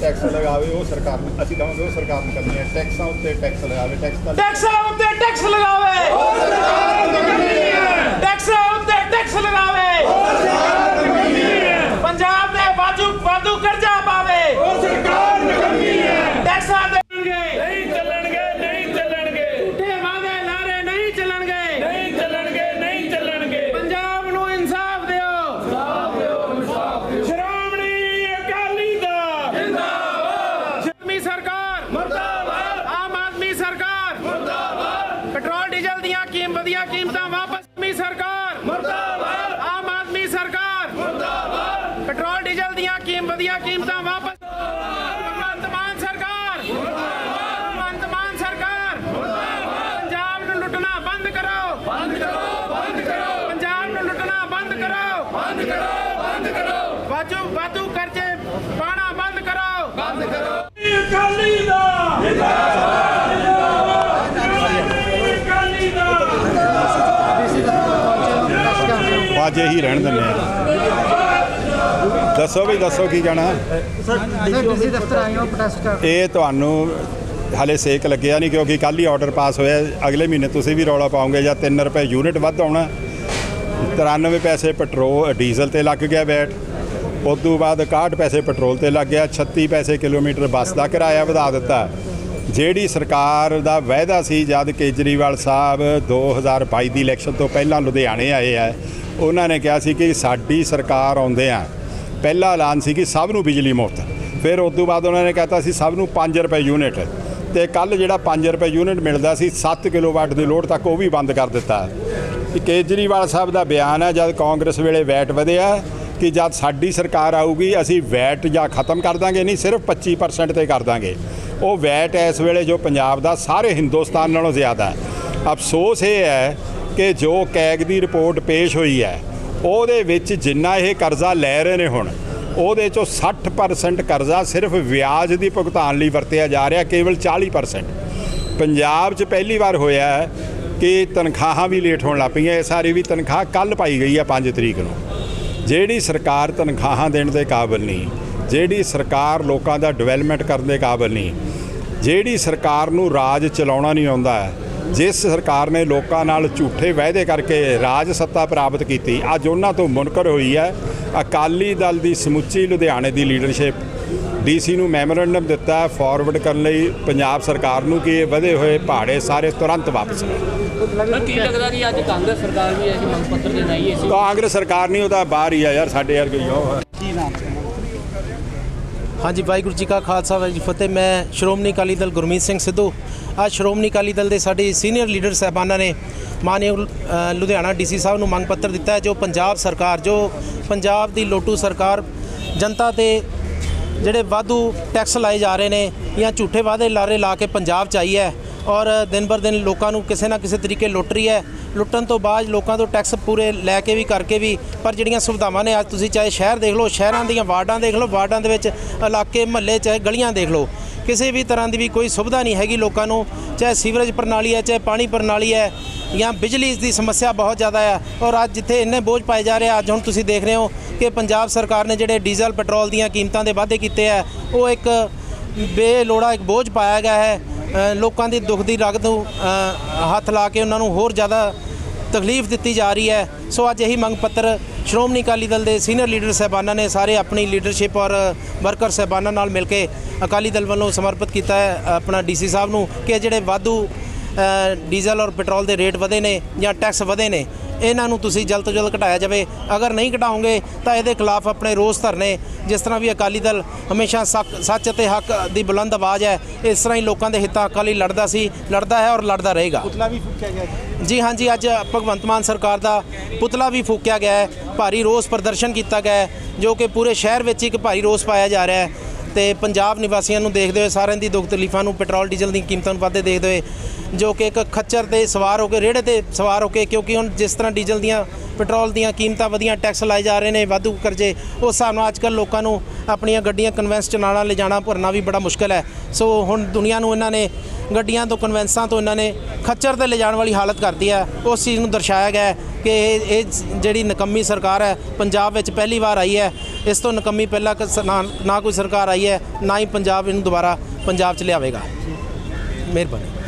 Tax ਲਗਾਵੇ ਉਹ ਸਰਕਾਰ ਨੂੰ ਅਸੀਂ ਕਹਾਂਗੇ ਉਹ ਸਰਕਾਰ ਨੂੰ ਕਰਨੀ ਹੈ। ਟੈਕਸਾਂ ਉੱਤੇ ਟੈਕਸ ਲਗਾਵੇ ਟੈਕਸ ਟੈਕਸਾਂ ਉੱਤੇ ਟੈਕਸ ਲਗਾਵੇ। ਟੈਕਸਾਂ ਉੱਤੇ ਟੈਕਸ ਲਗਾਵੇ ਪੰਜਾਬ ਦੇ ਵਾਧੂ ਵਾਧੂ ਕਰਜ਼ਾ ਪਾਵੇ ਟੈਕਸਾਂ ਦੇ ਨਹੀਂ ਚੱਲਣਗੇ ਨਹੀਂ ਚੱਲਣਗੇ ਝੂਠੇ ਵਾਅਦੇ ਲਾਰੇ ਨਹੀਂ ਚੱਲਣਗੇ ਨਹੀਂ ਚੱਲਣਗੇ ਨਹੀਂ ਚੱਲਣਗੇ ਪੰਜਾਬ ਨੂੰ ਇਨਸਾਫ ਦਿਓ ਸ਼੍ਰੋਮਣੀ ਅਕਾਲੀ ਦਲ ਜਿੰਦਾਬਾਦ ਆਦਮੀ ਸਰਕਾਰ ਮੁਰਦਾਬਾਦ ਆਮ ਆਦਮੀ ਸਰਕਾਰ ਮੁਰਦਾਬਾਦ ਪੈਟਰੋਲ ਡੀਜ਼ਲ ਦੀਆਂ ਕੀਮ ਵਧੀਆਂ ਕੀਮਤਾਂ ਵਾਪਸ ਆਦਮੀ ਸਰਕਾਰ ਮੁਰਦਾਬਾਦ ਆਮ ਆਦਮੀ ਸਰਕਾਰ ਮੁਰਦਾਬਾਦ ਪੈਟਰੋਲ ਡੀਜ਼ਲ ਦੀਆਂ ਕੀਮਤਾਂ ਵਾਪਸ ਭਗਵੰਤ ਮਾਨ ਸਰਕਾਰ ਭਗਵੰਤ ਮਾਨ ਸਰਕਾਰ ਪੰਜਾਬ ਨੂੰ ਲੁੱਟਣਾ ਬੰਦ ਕਰੋ। ਬੰਦ ਕਰੋ ਬੰਦ ਕਰੋ। ਪੰਜਾਬ ਨੂੰ ਲੁੱਟਣਾ ਬੰਦ ਕਰੋ। ਬੰਦ ਕਰੋ ਬੰਦ ਕਰੋ। ਵਾਜੂ ਵਾਧੂ ਕਰਜ਼ੇ ਪਾਣਾ ਬੰਦ ਕਰੋ। ਬੰਦ ਕਰੋ। ਅਕਾਲੀ ਦਲ ਜਿੰਦਾਬਾਦ ਜਿੰਦਾਬਾਦ ਅਕਾਲੀ ਦਲ। ਬਾਜ ਇਹੀ ਰਹਿਣ ਦਿੰਦੇ ਆ। ਦੱਸੋ ਵੀ ਦੱਸੋ ਕੀ ਕਹਿਣਾ? ਡੀਸੀ ਦਫ਼ਤਰ ਆਏ ਹੋ ਪ੍ਰੋਟੈਸਟ ਕਰ ਇਹ ਤੁਹਾਨੂੰ ਹਾਲੇ ਸੇਕ ਲੱਗਿਆ ਨਹੀਂ ਕਿਉਂਕਿ ਕੱਲ ਹੀ ਆਰਡਰ ਪਾਸ ਹੋਇਆ। ਅਗਲੇ ਮਹੀਨੇ ਤੁਸੀਂ ਵੀ ਰੌਲਾ ਪਾਓਗੇ ਜਾਂ 3 ਰੁਪਏ ਯੂਨਿਟ ਵੱਧ ਆਉਣਾ। 93 ਪੈਸੇ ਪੈਟਰੋਲ ਡੀਜ਼ਲ ਤੇ ਲੱਗ ਗਿਆ ਵੈਟ ਉਸ ਤੋਂ ਬਾਅਦ 61 ਪੈਸੇ ਪੈਟਰੋਲ ਤੇ ਲੱਗ ਗਿਆ। 36 ਪੈਸੇ ਕਿਲੋਮੀਟਰ ਬੱਸ ਦਾ ਕਿਰਾਇਆ ਵਧਾ ਦਿੱਤਾ। ਜਿਹੜੀ ਸਰਕਾਰ ਦਾ ਵਾਅਦਾ ਸੀ ਜਦ ਕੇਜਰੀਵਾਲ ਸਾਹਿਬ 2022 ਦੀ ਇਲੈਕਸ਼ਨ ਤੋਂ ਪਹਿਲਾਂ ਲੁਧਿਆਣੇ ਆਏ ਆ ਉਹਨਾਂ ਨੇ ਕਿਹਾ ਸੀ ਕਿ ਸਾਡੀ ਸਰਕਾਰ ਆਉਂਦੇ ਆ। ਪਹਿਲਾ ਐਲਾਨ ਸੀ ਕਿ ਸਭ ਨੂੰ ਬਿਜਲੀ ਮੁਫਤ। ਫਿਰ ਉਸ ਤੋਂ ਬਾਅਦ ਉਹਨਾਂ ਨੇ ਕਹਿਤਾ ਸੀ ਸਭ ਨੂੰ 5 ਰੁਪਏ ਯੂਨਿਟ। ਤੇ ਕੱਲ ਜਿਹੜਾ 5 ਰੁਪਏ ਯੂਨਿਟ ਮਿਲਦਾ ਸੀ 7 ਕਿਲੋਵਾਟ ਦੀ ਲੋੜ ਤੱਕ ਉਹ ਵੀ ਬੰਦ ਕਰ ਦਿੱਤਾ। ਕੇਜਰੀਵਾਲ ਸਾਹਿਬ ਦਾ ਬਿਆਨ ਹੈ, ਜਦ ਕਾਂਗਰਸ ਵੇਲੇ ਵੈਟ ਵਧਿਆ ਕਿ ਜਦ ਸਾਡੀ ਸਰਕਾਰ ਆਊਗੀ, ਅਸੀਂ ਵੈਟ ਜਾਂ ਖਤਮ ਕਰ ਦਾਂਗੇ, ਨਹੀਂ, ਸਿਰਫ 25% ਤੇ ਕਰ ਦਾਂਗੇ। ਉਹ ਵੈਟ ਇਸ ਵੇਲੇ ਜੋ ਪੰਜਾਬ ਦਾ ਸਾਰੇ ਹਿੰਦੁਸਤਾਨ ਨਾਲੋਂ ਜ਼ਿਆਦਾ ਹੈ। ਅਫਸੋਸ ਇਹ ਹੈ ਕਿ ਜੋ ਕੈਗ ਦੀ ਰਿਪੋਰਟ ਪੇਸ਼ ਹੋਈ ਹੈ ਉਹਦੇ ਵਿੱਚ ਜਿੰਨਾ ਇਹ ਕਰਜ਼ਾ ਲੈ ਰਹੇ ਨੇ ਹੁਣ, ਉਹਦੇ ਚੋਂ 60% ਕਰਜ਼ਾ ਸਿਰਫ ਵਿਆਜ ਦੀ ਭੁਗਤਾਨ ਲਈ ਵਰਤਿਆ ਜਾ ਰਿਹਾ, ਕੇਵਲ 40% ਪੰਜਾਬ 'ਚ ਪਹਿਲੀ ਵਾਰ ਹੋਇਆ ਹੈ ਕਿ ਤਨਖਾਹਾਂ ਵੀ ਲੇਟ ਹੋਣ ਲੱਗ ਪਈਆਂ, ਇਹ ਸਾਰੀ ਵੀ ਤਨਖਾਹ ਕੱਲ ਪਾਈ ਗਈ ਹੈ 5 ਤਰੀਕ ਨੂੰ। ਜਿਹੜੀ ਸਰਕਾਰ ਤਨਖਾਹਾਂ ਦੇਣ ਦੇ ਕਾਬਿਲ ਨਹੀਂ, ਜਿਹੜੀ ਸਰਕਾਰ ਲੋਕਾਂ ਦਾ ਡਿਵੈਲਪਮੈਂਟ ਕਰਨ ਦੇ ਕਾਬਿਲ ਨਹੀਂ, ਜਿਹੜੀ ਸਰਕਾਰ ਨੂੰ ਰਾਜ ਚਲਾਉਣਾ ਨਹੀਂ ਆਉਂਦਾ ਜਿਸ ਸਰਕਾਰ ਨੇ ਲੋਕਾਂ ਨਾਲ ਝੂਠੇ ਵਾਅਦੇ ਕਰਕੇ ਰਾਜ ਸੱਤਾ ਪ੍ਰਾਪਤ ਕੀਤੀ ਅੱਜ ਉਹਨਾਂ ਤੋਂ ਮੁਨਕਰ ਹੋਈ ਹੈ ਅਕਾਲੀ ਦਲ ਦੀ ਸਮੁੱਚੀ ਲੁਧਿਆਣੇ ਦੀ ਲੀਡਰਸ਼ਿਪ ਡੀਸੀ ਨੂੰ ਮੈਮੋਰੈਂਡਮ ਦਿੱਤਾ ਫਾਰਵਰਡ ਕਰਨ ਲਈ ਪੰਜਾਬ ਸਰਕਾਰ ਨੂੰ ਕਿ ਇਹ ਵਧੇ ਹੋਏ ਪਹਾੜੇ ਸਾਰੇ ਤੁਰੰਤ ਵਾਪਸ ਲਓ ਕੀ ਲੱਗਦਾ ਕਿ ਅੱਜ ਕਾਂਗਰਸ ਸਰਕਾਰ ਵੀ ਐਸੀ ਮੰਗ ਪੱਤਰ ਦੇਣ ਆਈ ਹੈ ਇਸ ਕਾਂਗਰਸ ਸਰਕਾਰ ਨਹੀਂ ਉਹਦਾ ਬਾਹਰ ਹੀ ਆ ਯਾਰ ਸਾਡੇ ਵਰਗੇ ਹੀ। ਆ ਹਾਂਜੀ ਵਾਹਿਗੁਰੂ ਜੀ ਕਾ ਖਾਲਸਾ ਵਾਹਿਗੁਰੂ ਜੀ ਫਤਿਹ। ਮੈਂ ਸ਼੍ਰੋਮਣੀ ਅਕਾਲੀ ਦਲ ਗੁਰਮੀਤ ਸਿੰਘ ਸਿੱਧੂ। ਅੱਜ ਸ਼੍ਰੋਮਣੀ ਅਕਾਲੀ ਦਲ ਦੇ ਸਾਡੇ ਸੀਨੀਅਰ ਲੀਡਰ ਸਹਿਬਾਨਾਂ ਨੇ ਮਾਨਯੋਗ ਅ, ਲੁਧਿਆਣਾ ਡੀਸੀ ਸਾਹਿਬ ਨੂੰ ਮੰਗ ਪੱਤਰ ਦਿੱਤਾ ਹੈ ਜੋ ਪੰਜਾਬ ਸਰਕਾਰ ਜੋ ਪੰਜਾਬ ਦੀ ਲੋਟੂ ਸਰਕਾਰ ਜਨਤਾ ਤੇ ਜਿਹੜੇ ਵਾਧੂ ਟੈਕਸ ਲਾਏ ਜਾ ਰਹੇ ਨੇ ਜਾਂ ਝੂਠੇ ਵਾਅਦੇ ਲਾਰੇ ਲਾ ਕੇ ਪੰਜਾਬ ਚ ਆਈ ਹੈ। ਔਰ ਦਿਨ ਬਰ ਦਿਨ ਲੋਕਾਂ ਨੂੰ ਕਿਸੇ ਨਾ ਕਿਸੇ ਤਰੀਕੇ ਲੁੱਟ ਰਹੀ ਹੈ। ਲੁੱਟਣ ਤੋਂ ਬਾਅਦ ਲੋਕਾਂ ਤੋਂ ਟੈਕਸ ਪੂਰੇ ਲੈ ਕੇ ਵੀ, ਕਰਕੇ ਵੀ, ਪਰ ਜਿਹੜੀਆਂ ਸੁਵਿਧਾਵਾਂ ਨੇ, ਅੱਜ ਤੁਸੀਂ ਚਾਹੇ ਸ਼ਹਿਰ ਦੇਖ ਲਓ, ਸ਼ਹਿਰਾਂ ਦੀਆਂ ਵਾਰਡਾਂ ਦੇਖ ਲਓ, ਵਾਰਡਾਂ ਦੇ ਵਿੱਚ ਇਲਾਕੇ, ਮਹੱਲੇ, ਚਾਹੇ ਗਲੀਆਂ ਦੇਖ ਲਓ, ਕਿਸੇ ਵੀ ਤਰ੍ਹਾਂ ਦੀ ਵੀ ਕੋਈ ਸੁਵਿਧਾ ਨਹੀਂ ਹੈਗੀ ਲੋਕਾਂ ਨੂੰ, ਚਾਹੇ ਸੀਵਰੇਜ ਪ੍ਰਣਾਲੀ ਹੈ, ਚਾਹੇ ਪਾਣੀ ਪ੍ਰਣਾਲੀ ਹੈ, ਜਾਂ ਬਿਜਲੀ ਦੀ ਸਮੱਸਿਆ ਬਹੁਤ ਜ਼ਿਆਦਾ ਹੈ, ਔਰ ਅੱਜ ਜਿੱਥੇ ਇੰਨੇ ਬੋਝ ਪਾਏ ਜਾ ਰਹੇ ਆ, ਅੱਜ ਹੁਣ ਤੁਸੀਂ ਦੇਖ ਰਹੇ ਹੋ ਕਿ ਪੰਜਾਬ ਸਰਕਾਰ ਨੇ ਜਿਹੜੇ ਡੀਜ਼ਲ, ਪੈਟਰੋਲ ਦੀਆਂ ਕੀਮਤਾਂ ਦੇ ਵਾਧੇ ਕੀਤੇ ਆ, ਉਹ ਇੱਕ ਬੇਲੋੜਾ ਇੱਕ ਬੋਝ ਪਾਇਆ ਗਿਆ ਹੈ। ਲੋਕਾਂ ਦੀ ਦੁੱਖ ਦੀ ਰਗਤ ਨੂੰ ਹੱਥ ਲਾ ਕੇ ਉਹਨਾਂ ਨੂੰ ਹੋਰ ਜ਼ਿਆਦਾ ਤਕਲੀਫ ਦਿੱਤੀ ਜਾ ਰਹੀ ਹੈ। ਸੋ ਅੱਜ ਇਹੀ ਮੰਗ ਪੱਤਰ ਸ਼੍ਰੋਮਣੀ ਅਕਾਲੀ ਦਲ ਦੇ ਸੀਨੀਅਰ ਲੀਡਰ ਸਹਿਬਾਨਾਂ ਨੇ ਸਾਰੇ ਆਪਣੀ ਲੀਡਰਸ਼ਿਪ ਔਰ ਵਰਕਰ ਸਹਿਬਾਨਾਂ ਨਾਲ ਮਿਲ ਕੇ ਅਕਾਲੀ ਦਲ ਵੱਲੋਂ ਸਮਰਪਿਤ ਕੀਤਾ ਹੈ। ਆਪਣਾ ਡੀਸੀ ਸਾਹਿਬ ਨੂੰ ਕਿ ਜਿਹੜੇ ਵਾਧੂ ਡੀਜ਼ਲ ਔਰ ਪੈਟਰੋਲ ਦੇ ਰੇਟ ਵਧੇ ਨੇ ਜਾਂ ਟੈਕਸ ਵਧੇ ਨੇ ਇਹਨਾਂ ਨੂੰ ਤੁਸੀਂ ਜਲਦ ਤੋਂ ਜਲਦ ਘਟਾਇਆ ਜਾਵੇ। ਅਗਰ ਨਹੀਂ ਘਟਾਓਗੇ ਤਾਂ ਇਹਦੇ ਖਿਲਾਫ ਆਪਣੇ ਰੋਸ ਧਰਨੇ। ਜਿਸ ਤਰ੍ਹਾਂ ਵੀ ਅਕਾਲੀ ਦਲ ਹਮੇਸ਼ਾ ਸੱਚ ਅਤੇ ਹੱਕ ਦੀ ਬੁਲੰਦ ਆਵਾਜ਼ ਹੈ ਇਸ ਤਰ੍ਹਾਂ ਹੀ ਲੋਕਾਂ ਦੇ ਹਿੱਤਾਂ ਹੱਕਾਂ ਲਈ ਲੜਦਾ ਸੀ ਲੜਦਾ ਹੈ ਔਰ ਲੜਦਾ ਰਹੇਗਾ। ਪੁਤਲਾ ਵੀ ਫੂਕਿਆ ਗਿਆ ਜੀ। ਹਾਂਜੀ ਅੱਜ ਭਗਵੰਤ ਮਾਨ ਸਰਕਾਰ ਦਾ ਪੁਤਲਾ ਵੀ ਫੂਕਿਆ ਗਿਆ ਹੈ। ਭਾਰੀ ਰੋਸ ਪ੍ਰਦਰਸ਼ਨ ਕੀਤਾ ਗਿਆ ਹੈ ਜੋ ਕਿ ਪੂਰੇ ਸ਼ਹਿਰ ਵਿੱਚ ਇੱਕ ਭਾਰੀ ਰੋਸ ਪਾਇਆ ਜਾ ਰਿਹਾ ਹੈ। ਤੇ ਪੰਜਾਬ ਨਿਵਾਸੀਆਂ ਨੂੰ ਦੇਖਦੇ ਹੋਏ ਸਾਰਿਆਂ ਦੀ ਦੁੱਖ ਤਕਲੀਫਾਂ ਨੂੰ ਪੈਟਰੋਲ, ਡੀਜ਼ਲ ਦੀਆਂ ਕੀਮਤਾਂ ਨੂੰ ਵਾਧੇ ਦੇਖਦੇ ਹੋਏ ਜੋ ਕਿ ਇੱਕ ਖੱਚਰ ਤੇ ਸਵਾਰ ਹੋ ਕੇ, ਰੇੜੇ ਤੇ ਸਵਾਰ ਹੋ ਕੇ ਕਿਉਂਕਿ ਹੁਣ ਜਿਸ ਤਰ੍ਹਾਂ ਡੀਜ਼ਲ ਦੀਆਂ, ਪੈਟਰੋਲ ਦੀਆਂ ਕੀਮਤਾਂ ਵਧੀਆਂ ਟੈਕਸ ਲਾਏ ਜਾ ਰਹੇ ਨੇ, ਵਾਧੂ ਕਰਜ਼ੇ, ਉਸ ਹਿਸਾਬ ਨਾਲ ਅੱਜਕੱਲ੍ਹ ਲੋਕਾਂ ਨੂੰ ਆਪਣੀਆਂ ਗੱਡੀਆਂ ਕਨਵੈਂਸ ਚ ਲਿਜਾਣਾ ਭਰਨਾ ਵੀ ਬੜਾ ਮੁਸ਼ਕਲ ਹੈ। ਸੋ ਹੁਣ ਦੁਨੀਆ ਨੂੰ ਇਹਨਾਂ ਨੇ ਗੱਡੀਆਂ ਤੋਂ ਕਨਵੈਂਸਾਂ ਤੋਂ ਇਹਨਾਂ ਨੇ ਖੱਚਰ ਤੇ ਲਿਜਾਣ ਵਾਲੀ ਹਾਲਤ ਕਰਦੀ ਹੈ। ਉਸ ਚੀਜ਼ ਨੂੰ ਦਰਸਾਇਆ ਗਿਆ ਕਿ ਇਹ ਇਹ ਜਿਹੜੀ ਨਕੰਮੀ ਸਰਕਾਰ ਹੈ, ਪੰਜਾਬ ਵਿੱਚ ਪਹਿਲੀ ਵਾਰ ਆਈ ਹੈ। ਇਸ ਤੋਂ ਨਕੰਮੀ ਪਹਿਲਾਂ ਕਸ- ਨਾ ਕੋਈ ਸਰਕਾਰ ਆਈ ਹੈ, ਨਾ ਹੀ ਪੰਜਾਬ ਇਹਨੂੰ ਦੁਬਾਰਾ ਪੰਜਾਬ 'ਚ ਲਿਆਵੇਗਾ। ਮਿਹਰਬਾਨੀ।